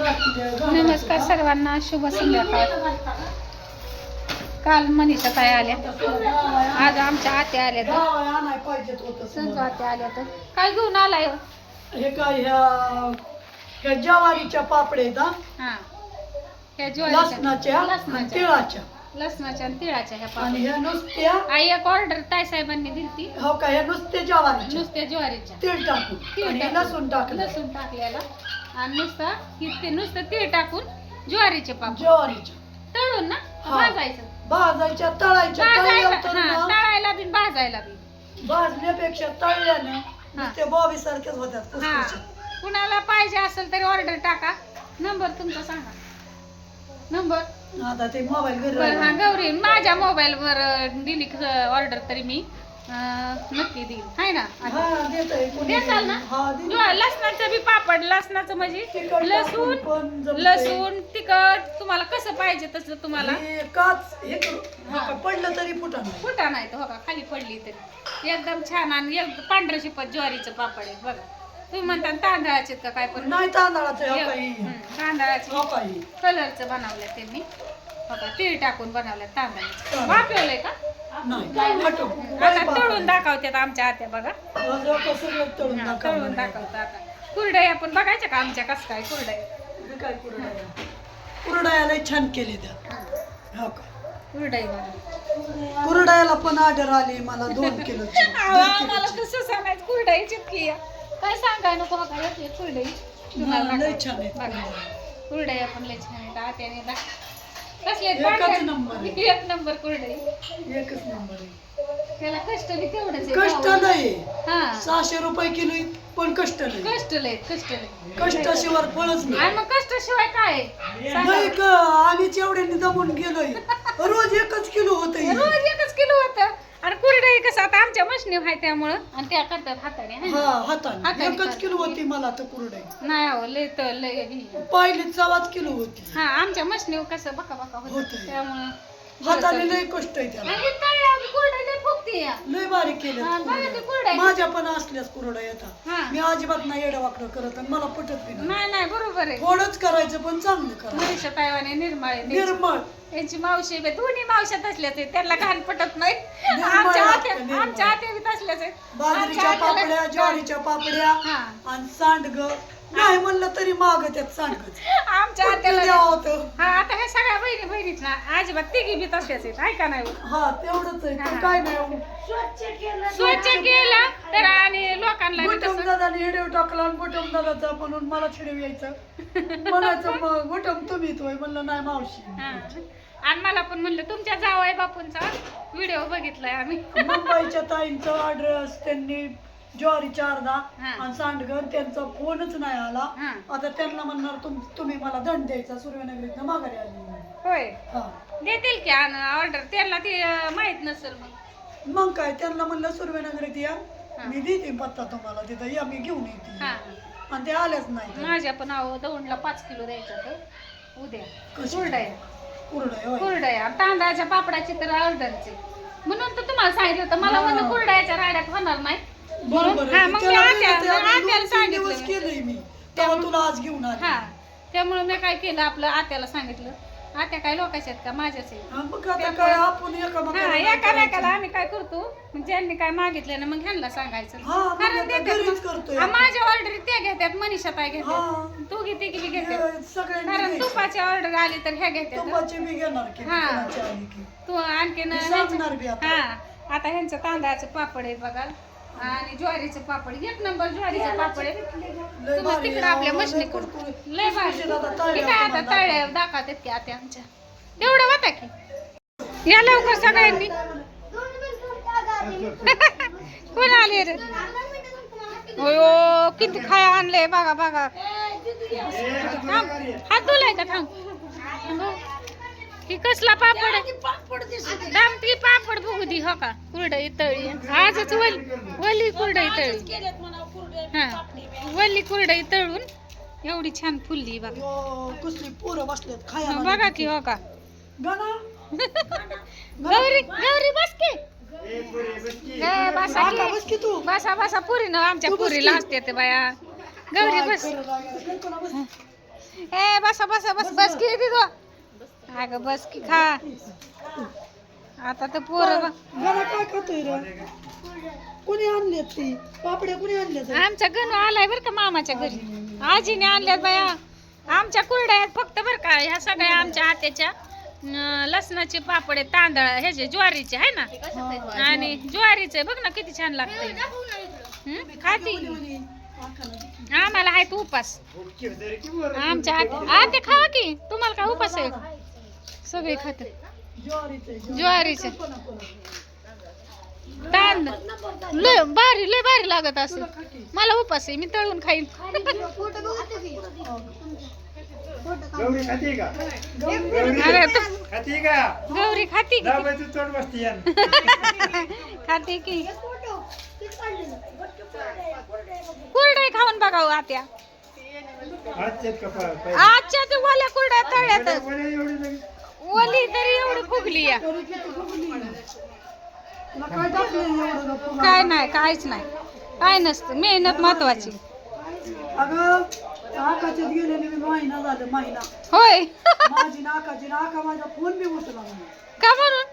नमस्कार सर्वांना शुभ संध्याकाळ. काल मनीषा ताई आल्या. आज आमच्या आत्या आल्या तर. आत्या आल्या तर. काय घेऊन आलाय हो? हे काय ह्या ज्वारीच्या आहेत हा. ह्या ज्वारीच्या तिळाच्या. लसणाच्या आणि तिळाच्या ह्या आणि पापड्या ह्या नुसत्या आई एक ऑर्डर ताई साहेबांनी दिली हो का ह्या नुसत्या ज्वारीच्या. नुसत्या ज्वारीच्या. तीळ टाकून. लसूण टाकलं लसूण टाकलेला. आणि नुसतं ही ते नुसतं तीळ टाकून ज्वारीचे पापड. ज्वारीच्या तळून ना हा. भाजायचं. भाजायच्या तळायच्या तळल्या तर हा, ना. तळायला बी भाजायला बी. भाजण्यापेक्षा तळल्यानं नुसते बॉबी सारखेच होत्यात हा. कुणाला पाहिजे असेल तरी ऑर्डर टाका. नंबर तुमचा सांगा. नंबर आता ते मोबाईल बरं हा. गौरी माझ्या मोबाईल वर दिली ऑर्डर तरी मी. नक्की देईन. हाय ना? देताल ना. लसणाचं बी पापड लसणाचं म्हणजे लसूण. लसूण तिखट तुम्हाला कसं पाहिजे तसं तुम्हाला? पडलं तरी फुटा नाही. फुटा नाही तर हो का? खाली पडली तरी. एकदम छान आणि एकदम पांढरं शिपत ज्वारीचं पापड आहे बघा. तुम्ही म्हणता तांदळाचे का काय पण? नाही तांदळाचं तांदळाचे. कलरचं बनवलं त्यांनी. बघा तीळ टाकून बनवलं चालेल. वापरलंय का? आता तळून दाखवतात आमच्या आत्या बघा. तळून हा, तळून दाखवतात आता. कुरडई आपण बघायच्या का आमच्या? कसं काय हे कुरडया? कुरडयाला छान केली त्या. हो का? कुरडई बघा. कुरडयाला पण ऑर्डर आली मला दोन किलो आम्हाला कसं सांगायचं कुरडई चिटकी आहे. काय सांगाय नको बघा कुरडई तुम्हाला कुरडई आपण लय छान आहेत. आत्याने दा- कसले आहेत? एकच पांढरे- नंबर आहे. एक नंबर कुरडई. एकच नंबर आहे. त्याला कष्ट बी तेवढंच आहे कष्ट गावाला. नाही. हा. सहाशे रुपये किलो आहे, पण कष्ट नाही. कष्ट लय कष्ट लय. कष्टाशिवाय फळच नाही. आणि मग कष्टाशिवाय काय? आहे? सांगा. नाही ग आम्हीच एवढ्यांनी दमून गेलोय. रोज एकच किलो होत रोज एकच किलो होतं. आणि कुरडई कसं आता आमच्या मशनी आहे त्यामुळं आणि त्या करतात हाताने हाय ना? हा हाताने हाताने एकच करते. किलो होती मला तर कुरडई नाही अहो लय तर लय ही. पहिली चवाच किलो होती हा आमच्या मशनीवर कसं बका बका होत. त्यामुळं हाताने लय कष्ट आहे त्याला. कुरडई लय बारीक केले हा, बघा ते कुरडया. माझ्या पण असल्याच कुरड्या येतात. मी अजिबात नाही येडं वाकडं करत आणि मला पटत बी नाही. नाही नाही बरोबर आहे. थोडंच करायचं पण चांगलं करायचं. मनीषा ताईवाने निर्माळे निर्मळ. त्यांची मावशी बी दोन्ही मावशात असल्याच आहेत. त्यांना घाण पटत नाही. निर्मळ आमच्या लागतं, आत्या निर्मळ. आमच्या आत्या बी तसल्याच आहेत. बाजरीच्या आत्याला- पापड्या ज्वारीच्या पापड्या हा. आणि सांडग. नाही म्हणलं तरी माग त्यात सांडगच आमच्या आत्याला होतं. हा आता ह्या सगळ्या बहिणी बहिणीत ना अजिबात तिघी बी तसल्याच आहेत ऐका नाही हो. हा तेवढंच आहे हा. तर काय नाही स्वच्छ केलं तर आणि लोकांना बी गुटम दादाने हिडीव टाकला आणि गुटम दादाचा म्हणून मला छिडीव यायचं. म्हणायचं मग गुटम तुम्ही तोय म्हणलं नाही मावशी. हा. आणि मला पण म्हणलं तुमच्या जावई बापूंचा व्हिडिओ बघितलाय आम्ही. मुंबईच्या ताईंचा ऍड्रेस त्यांनी ज्वारीच्या अर्धा हा. आणि सांडगर त्यांचा फोनच नाही आला. हा. आता त्यांना म्हणणार तुम तुम्ही मला दंड द्यायचा सूर्यनगरीत माघारी आली होय. हा. देतील की ऑर्डर त्यांना ते अं, माहीत नसेल मग. मग काय त्यांना म्हणलं सूर्यनगरीत या. मी देते पत्ता तुम्हाला तिथं या मी घेऊन येते. हा. आणि ते आल्याच नाही माझ्या पण अहो दौंडला पाच किलो द्यायचं होतं. उद्या. कशी? कुरडया. कुरडय होय. कुरडया. तांदळाच्या पापडाची तर ऑर्डरची म्हणून तर तुम्हाला सांगितलं होतं. मला हा. म्हणलं कुरडयाच्या राड्यात होणार नाही. बरोबर. हा, मग मी आत्या- आत्याला सांगितलं. केलंय मी. तेव्हा तुला आज घेऊन आली. हा. त्यामुळे मी काय केलं? आपलं आत्याला सांगितलं. आत्या काय लोकांच्या आहेत का? माझ्याच आहेत. हा, मग आता काय आपण एकामेकाला हा नाही एकामेकाला करायचं. आम्ही काय करतो? मग ज्यांनी काय मागितलं ना मग ह्यांना सांगायचं. हा, मग कारण आता देतात घरीच मग. करतोय हा, आपण. माझ्या ऑर्डर त्या घेतात मनीषा ताई घेतात. हा. तू घेते की बी घेतात. हे कारण. तुपाची ऑर्डर आली तर ह्या घेतात. तुपाची मी घेणार की हा. कोणाची आली की. तू आणखीन मी सांगणार बी आता. हा. आता ह्यांचं तांदळाचं पापड आहे बघा. आणि ज्वारीचं पापड. एक नंबर ज्वारीचं पापड आहे. तुम्हाला तिकडे. आपल्या मशनी कुरकुरीत. लय भारी. हे काय आता तळ्या दाखवतात की आता आमच्या. तेवढं होता की. या लवकर सगळ्यांनी. कोण आले रे? होयो किती खाय आणले बघा बघा. थांब. हात धुलाय का? थांब. ही कसला पापड? ती पापड बघू दी हो का? कुरडई तळी. आजच वली वली कुरडई तळी. हा. वली कुरडई तळून एवढी छान फुलली बघा. कसली पोरं बसल्यात खाया बघा की हो का? गौरी गौरी बस की. बसा की. बस की तू. बसा बसा पुरी ना आमच्या पुरीला. असते ते बाया. गौरी बस. ए बसा बसा बस बस की दिदो अगं बस की खा. आता तर पोरं बघ. घरा काय खातोय रे? कोणी आणले ती? पापड्या कोणी आणल्या आमच्या गणू आलाय बर का मामाच्या घरी. आजीने आणल्यात बाया. आमच्या कुरड्या आहेत फक्त बर का ह्या सगळ्या आमच्या आत्याच्या. न, लसणाचे पापड आहेत तांदळ ह्याचे ज्वारीचे आहे ना? आणि ज्वारीचे बघ ना किती छान लागतंय. हं? खाती? आम्हाला आहेत उपास. आमच्या आत्या आत्या खावा की? तुम्हाला काय उपास आहे? सगळे खात ज्वारीचे ज्वारीचे. तांदळ लय भारी लय भारी लागत असेल. मला उपास आहे मी तळून खाईन. गौरी खाती का? खाती का? गौरी खाती की? दाबायची तोंड बसती यान. खाते की? कुरडे खाऊन बघाव आत्या. हातचेत कपाळ आजच्या ते ओल्या कुरड्या तळ्यात एवढी नाही ओली तरी एवढी फुगली या. काय नाही काहीच नाही. काय नसतं मेहनत महत्वाची. अगं आकाशात गेलेली मी महिना झालं महिना. होय. माझी नाकाची नाका माझा फोन बी उचला नाही. का म्हणून?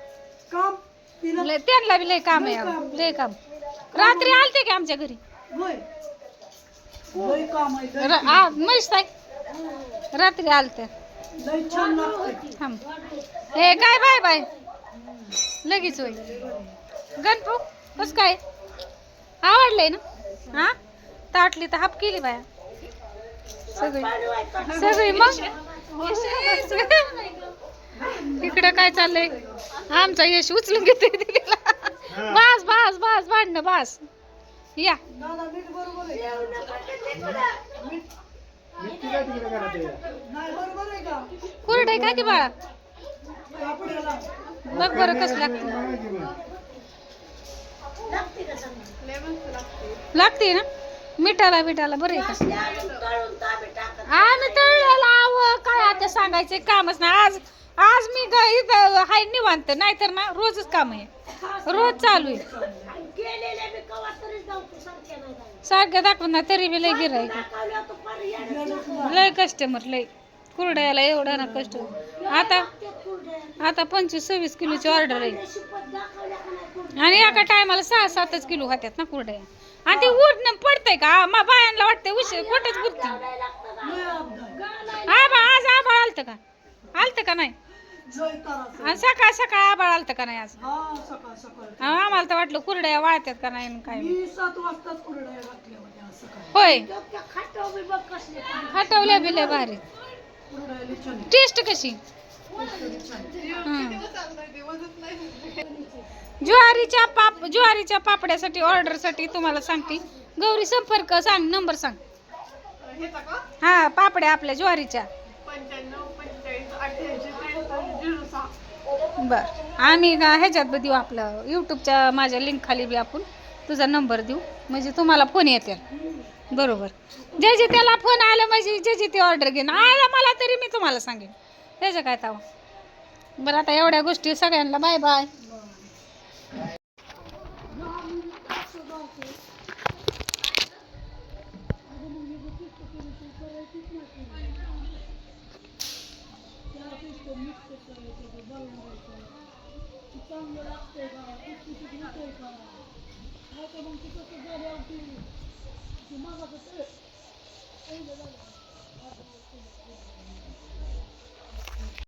काम तिला लय- त्यांना बी लय काम आहे अहो. लय काम. रात्री आलते की आमच्या घरी? होय. काम आहे लय. र- आ, म्हैस ताई रात्री आलते. थांब. हे काय बाय बाय? लगेच होय. गणपू कस काय? आवडलंय ना? हा? ताटली तर हाप केली बाया. सगळी. सगळी मग? इकडं काय चाललंय? आमचा यश उचलून घेतोय दिदीला. बास बास बास भांडणं बास. या. आहे मिठी काय का कुरडे की बाळा? बघ बरं कसं लागतं. लागते ना? मिठाला बिठाला बरं आहे का? आम्ही तळलेला आव काय आता सांगायचं कामच नाही. आज आज मी ग- इथं हाय निवांत नाहीतर ना रोजच काम आहे. रोज चालू आहे. सारखं दाखवत ना तरी बी लय गिराईक लय कस्टमर लय. कुरड्याला एवढा ना कष्ट. आता आता पंचवीस सव्वीस किलोची ऑर्डर आहे. आणि एका टायमाला सहा सातच किलो खात्यात ना कुरड्या. आणि ते उडणं पडतंय का? मा बायांना वाटतंय उशीर लय अपघात. आबा आज आबाळ आलतं का? आलतं का नाही. आणि सकाळ सकाळ आबाळ आलतं का नाही आज? हा सकाळ सकाळ. आम्हाला तर वाटलं कुरड्या वाळत्यात का नाही आणि काय. नाही. मी सात वाजताच कुरड्या घातल्या होत्या आज सकाळी. होय. हटवल्या बिल्या भारी. छान. टेस्ट कशी? लय छान आहे. हं. ज्वारीच्या पाप ज्वारीच्या पापड्यासाठी ऑर्डरसाठी तुम्हाला सांगते. गौरी संपर्क सांग नंबर सांग. हा पापड्या आपल्या ज्वारीच्या. बर. आम्ही का ह्याच्यात बी देऊ आपलं यूट्यूबच्या माझ्या लिंक खाली बी आपण. तुझा नंबर देऊ. म्हणजे तुम्हाला फोन येतील. बरोबर. जे जे त्याला फोन आलं म्हणजे जे जे ते ऑर्डर घेईन आला मला तरी मी तुम्हाला सांगेन. त्याचं काय ताव? बरं आता एवढ्या गोष्टी सगळ्यांना बाय बाय मिक्स कसं करायचं बघून चांगलं लागतंय का कुठे होतंय का नाही तर मग तिथं कसं झाल्यावर